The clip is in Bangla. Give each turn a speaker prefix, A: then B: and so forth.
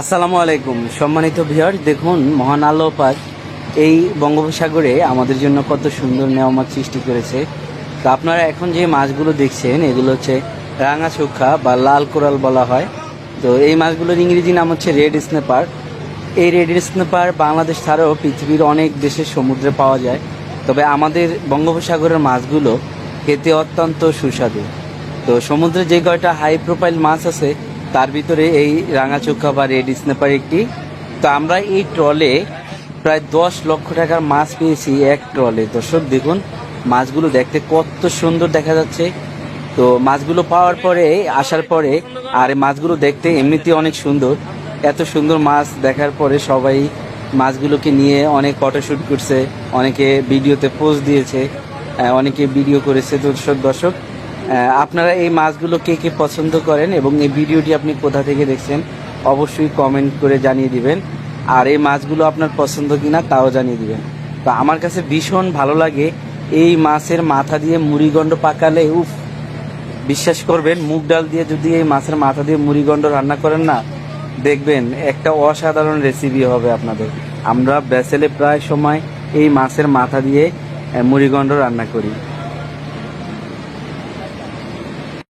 A: আসসালামু আলাইকুম। সম্মানিত ভিউয়ার দেখুন মহান আল্লাহ পাক এই বঙ্গোপসাগরে আমাদের জন্য কত সুন্দর নেওয়ামাত সৃষ্টি করেছে। তো আপনারা এখন যে মাছগুলো দেখছেন, এগুলো হচ্ছে রাঙা চোখা বা লাল কোরাল বলা হয়। তো এই মাছগুলোর ইংরেজি নাম হচ্ছে রেড স্নেপার। এই রেড স্নেপার বাংলাদেশ ছাড়াও পৃথিবীর অনেক দেশের সমুদ্রে পাওয়া যায়। তবে আমাদের বঙ্গোপসাগরের মাছগুলো খেতে অত্যন্ত সুস্বাদু। তো সমুদ্রে যে কয়টা হাই প্রোফাইল মাছ আছে তার ভিতরে এই রাঙাচোখা বা রেড স্নেপার একটি। তো আমরা এই ট্রলে প্রায় দশ লক্ষ টাকার মাছ পেয়েছি এক ট্রলে। দর্শক, দেখুন, মাছগুলো দেখতে কত সুন্দর দেখা যাচ্ছে। তো মাছগুলো পাওয়ার পরে, আসার পরে, আর মাছগুলো দেখতে এমনিতে অনেক সুন্দর। এত সুন্দর মাছ দেখার পরে সবাই মাছগুলোকে নিয়ে অনেক ফটোশ্যুট করছে, অনেকে ভিডিওতে পোস্ট দিয়েছে অনেকে ভিডিও করেছে। দর্শক দর্শক আপনারা এই মাছগুলো কে কে পছন্দ করেন এবং এই ভিডিওটি আপনি কোথা থেকে দেখছেন, অবশ্যই কমেন্ট করে জানিয়ে দিবেন। আর এই মাছগুলো আপনার পছন্দ কিনা তাও জানিয়ে দিবেন। তো আমার কাছে ভীষণ ভালো লাগে এই মাছের মাথা দিয়ে মুড়িগণ্ড পাকালে, উফ, বিশ্বাস করবেন, মুগ ডাল দিয়ে যদি এই মাছের মাথা দিয়ে মুড়িগণ্ড রান্না করেন না, দেখবেন একটা অসাধারণ রেসিপি হবে আপনাদের। আমরা ব্যাসেলে প্রায় সময় এই মাছের মাথা দিয়ে মুড়িগণ্ড রান্না করি।